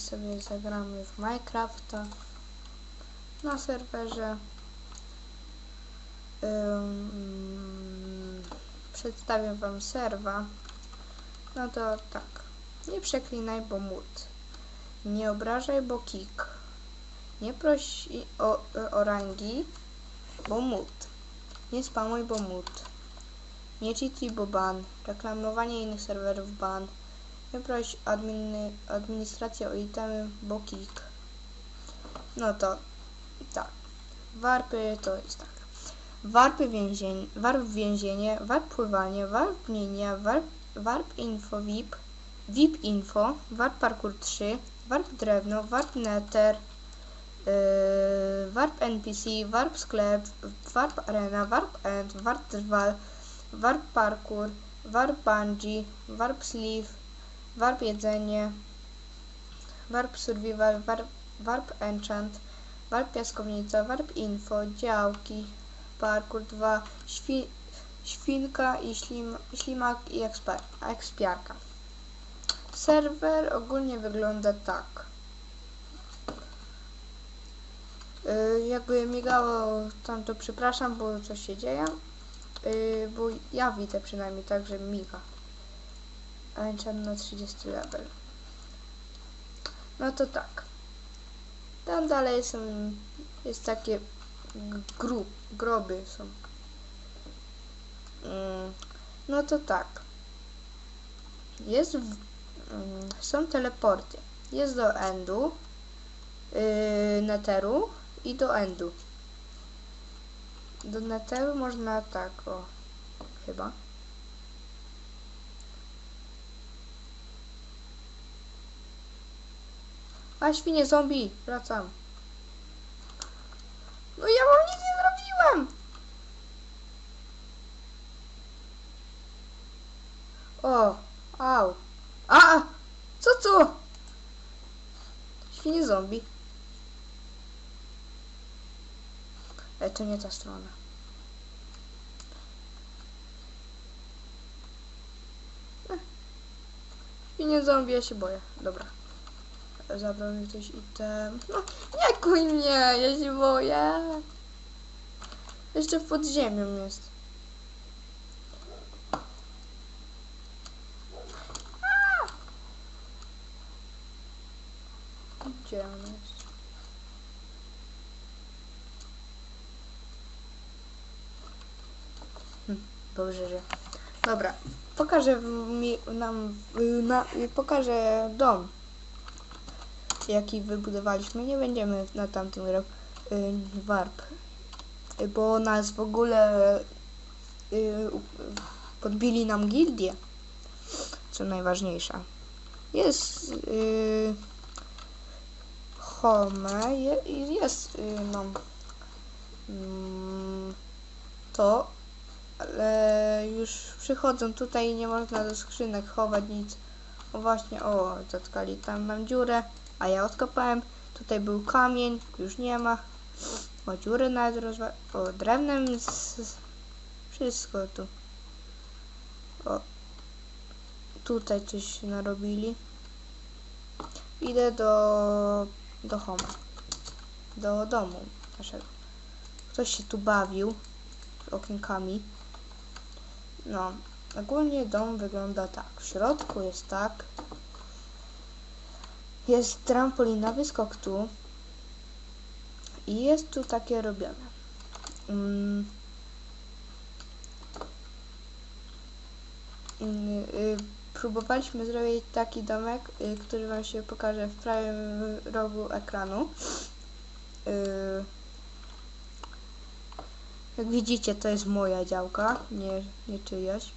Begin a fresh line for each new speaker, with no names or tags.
sobie zagramy w Minecrafta na serwerze. Przedstawię wam serwa. No to tak. Nie przeklinaj, bo mód. Nie obrażaj, bo kick. Nie proś o, o rangi, bo mód. Nie spamuj, bo mód. Nie cheaty, bo ban. Reklamowanie innych serwerów ban. Nie proś adminy, administrację o itemy, bo kick. No to tak. Warpy to jest tak. Warpy więzienie, warp więzienie, warp pływanie, warp linia, warp, warp info VIP, VIP info, warp parkour 3, warp drewno, warp nether, yy, warp NPC, warp sklep, warp arena, warp end, warp drwal, warp parkour, warp bungee, warp sleeve, warp jedzenie, warp survival, warp, warp enchant, warp piaskownica, warp info, działki, parkour 2, świ, świnka i ślim, ślimak i eksper, ekspiarka. Serwer ogólnie wygląda tak. Yy, jakby migało tam to przepraszam, bo coś się dzieje. Yy, bo ja widzę przynajmniej tak, że miga. Enchant na 30 level. No to tak. Tam dalej są, jest takie gru, groby są. Mm, no to tak. Jest, w, mm, są teleporty. Jest do endu, yy, neteru i do endu. Do neteru można tak, o, chyba. A świnie zombie, wracam. No ja wam nic nie zrobiłem! O, au. A! Co co? Świnie zombie. Ale to nie ta strona. Świnie zombie, ja się boję. Dobra. Zabrał mi ktoś item. No, nie kuj mnie, ja się boję. Jeszcze pod ziemią jest. Gdzie on jest? Hm, że. Dobra, pokażę mi, nam, na, pokażę dom, jaki wybudowaliśmy. Nie będziemy na tamtym roku y, warp, y, bo nas w ogóle y, podbili nam gildię, co najważniejsze. Jest y, home, je, jest y, no, mm, to, ale już przychodzą tutaj nie można do skrzynek chować nic. O właśnie, o, zatkali tam nam dziurę, a ja odkopałem. Tutaj był kamień, już nie ma. O, dziury nawet rozwa... O, drewnem z... wszystko tu. O, tutaj coś narobili. Idę do... do home. Do domu naszego. Ktoś się tu bawił okienkami. No, ogólnie dom wygląda tak. W środku jest tak. Jest trampolinowy skok tu. I jest tu takie robione. Mm. Y, próbowaliśmy zrobić taki domek, y, który Wam się pokaże w prawym rogu ekranu. Y, jak widzicie, to jest moja działka, nie, nie czyjaś.